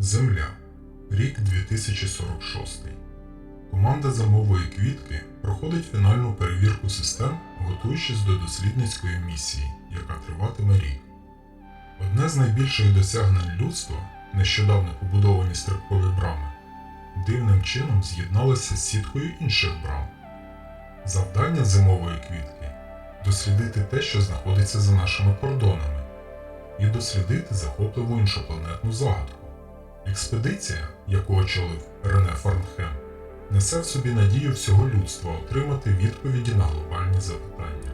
Земля. Рік 2046. Команда замової квітки проходить фінальну перевірку систем, готуючись до дослідницької місії, яка триватиме рік. Одне з найбільших досягнень людства нещодавно побудовані стрибкові брами, дивним чином з'єдналися з сіткою інших брам. Завдання зимової квітки дослідити те, що знаходиться за нашими кордонами, і дослідити захопливу іншопланетну загадку. Експедиція, яку очолив Рене Фарнхем, несе в собі надію всього людства отримати відповіді на глобальні запитання.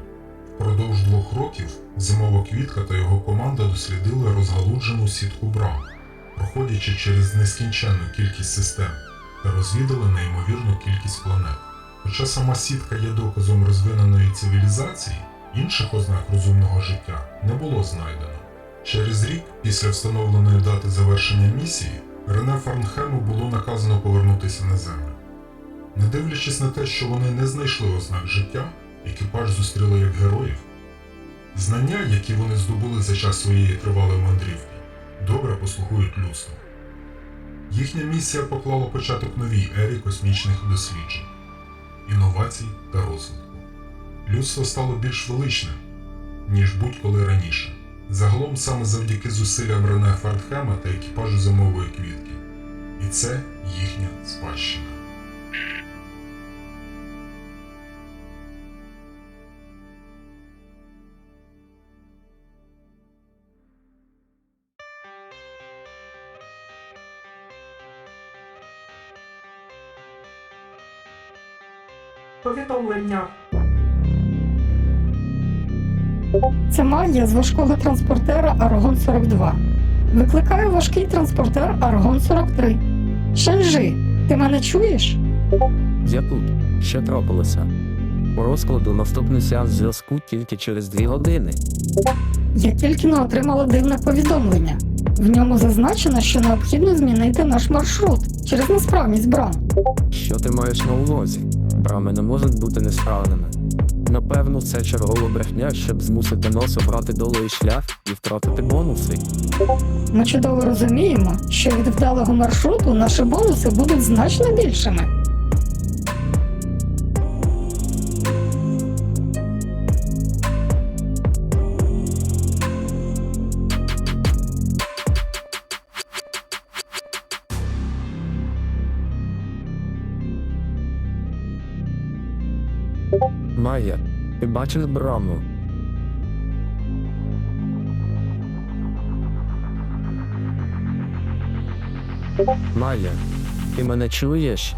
Впродовж двох років зимова квітка та його команда дослідили розгалуджену сітку брам, проходячи через нескінченну кількість систем та розвідали неймовірну кількість планет. Хоча сама сітка є доказом розвиненої цивілізації, інших ознак розумного життя не було знайдено. Через рік після встановленої дати завершення місії Рене Фарнхему було наказано повернутися на землю. Не дивлячись на те, що вони не знайшли ознак життя, екіпаж зустріли як героїв. Знання, які вони здобули за час своєї тривалої мандрівки, добре послугують людству. Їхня місія поклала початок новій ері космічних досліджень, інновацій та розвитку. Людство стало більш величним, ніж будь-коли раніше. Загалом саме завдяки зусиллям Рене Фартхема та екіпажу зимової квітки. І це їхня спадщина. Повідомлення. Це магія з важкого транспортера Аргон 42. Викликаю важкий транспортер Аргон 43. Шенжи, ти мене чуєш? Я тут. Що трапилося? По розкладу наступний сеанс зв'язку тільки через дві години. Я тільки не отримала дивне повідомлення. В ньому зазначено, що необхідно змінити наш маршрут через несправність брам. Що ти маєш на увазі? Брами не можуть бути несправними. Напевно, це чергова брехня, щоб змусити нас обрати долий шлях і втратити бонуси. Ми чудово розуміємо, що від вдалого маршруту наші бонуси будуть значно більшими. Майя, ти бачиш браму? Майя, ти мене чуєш?